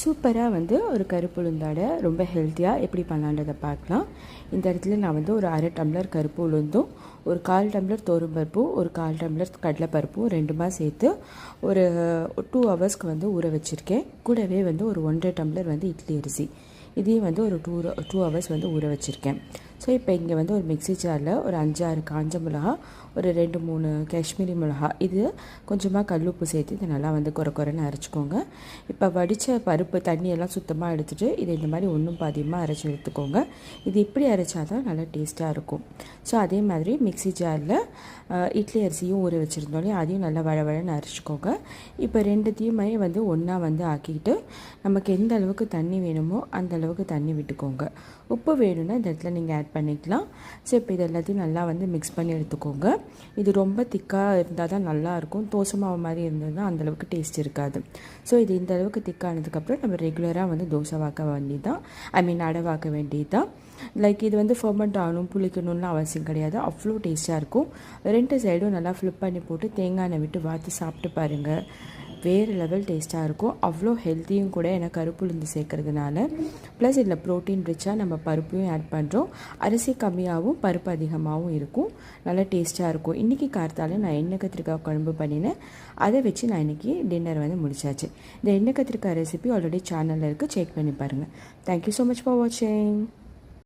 சூப்பராக வந்து ஒரு கருப்பு உளுந்தாடை ரொம்ப ஹெல்த்தியாக எப்படி பண்ணலான்றதை பார்க்கலாம். இந்த இடத்துல நான் வந்து ஒரு அரை டம்ளர் கருப்பு உளுந்தும் ஒரு கால் டம்ளர் தோரம்பருப்பும் ஒரு கால் டம்ளர் கடலைப்பருப்பும் ரெண்டுமா சேர்த்து ஒரு டூ ஹவர்ஸ்க்கு வந்து ஊற வச்சுருக்கேன். கூடவே வந்து ஒரு ஒன்றரை டம்ளர் வந்து இட்லி அரிசி. இதையும் வந்து ஒரு டூ டூ ஹவர்ஸ் வந்து ஊற வச்சுருக்கேன். ஸோ இப்போ இங்கே வந்து ஒரு மிக்ஸி ஜாரில் ஒரு அஞ்சாறு காஞ்ச மிளகா ஒரு ரெண்டு மூணு காஷ்மீரி மிளகா. இது கொஞ்சமாக கல்லுப்பு சேர்த்து இதை நல்லா வந்து குறை குறைன்னு அரைச்சிக்கோங்க. இப்போ வடித்த பருப்பு தண்ணியெல்லாம் சுத்தமாக எடுத்துகிட்டு இதை இந்த மாதிரி ஒன்றும் பாதியமாக அரைச்சி எடுத்துக்கோங்க. இது இப்படி அரைச்சா தான் நல்லா டேஸ்ட்டாக இருக்கும். ஸோ அதே மாதிரி மிக்ஸி ஜாரில் இட்லி அரிசியும் ஊற வச்சுருந்தோன்னே அதையும் நல்லா வழவழன்னு அரைச்சிக்கோங்க. இப்போ ரெண்டுத்தையுமே வந்து ஒன்றா வந்து ஆக்கிக்கிட்டு நமக்கு எந்த அளவுக்கு தண்ணி வேணுமோ அந்த அளவுக்கு தண்ணி விட்டுக்கோங்க. உப்பு வேணும்னா இந்த இடத்துல நீங்கள் ஆட் பண்ணிக்கலாம். ஸோ இப்போ இது எல்லாத்தையும் நல்லா வந்து மிக்ஸ் பண்ணி எடுத்துக்கோங்க. இது ரொம்ப திக்காக இருந்தால் தான் நல்லாயிருக்கும் தோசை மாவு மாதிரி இருந்ததுன்னா அந்தளவுக்கு டேஸ்ட் இருக்காது. ஸோ இது இந்த அளவுக்கு திக்கானதுக்கப்புறம் நம்ம ரெகுலராக வந்து தோசை வாக்க வேண்டியதான் ஐ மீன் அடை வாக்க வேண்டியது தான் லைக் இது வந்து ஃபர்மெண்ட் ஆகணும் புளிக்கணும்னு அவசியம் கிடையாது. அவ்வளோ டேஸ்ட்டாக இருக்கும். ரெண்டு சைடும் நல்லா ஃப்ளிப் பண்ணி போட்டு தேங்காய் எண்ணெய் விட்டு வாத்து சாப்பிட்டு பாருங்கள் வேறு லெவல் டேஸ்ட்டாக இருக்கும். அவ்வளோ ஹெல்த்தியும் கூட ஏன்னா கருப்புளுந்து சேர்க்கறதுனால. ப்ளஸ் இதில் ப்ரோட்டீன் ரிச்சாக நம்ம பருப்பையும் ஆட் பண்ணுறோம் அரிசி கம்மியாகவும் பருப்பு அதிகமாகவும் இருக்கும். நல்லா டேஸ்ட்டாக இருக்கும். இன்றைக்கி கார்த்தால நான் எண்ணெய் கத்திரிக்காய் குழம்பு பண்ணினேன். அதை வச்சு நான் இன்றைக்கி டின்னர் வந்து முடிச்சாச்சு. இந்த எண்ணெய் கத்திரிக்காய் ரெசிபி ஆல்ரெடி சேனலில் இருக்குது செக் பண்ணி பாருங்கள் தேங்க்யூ ஸோ மச் ஃபார் வாட்சிங்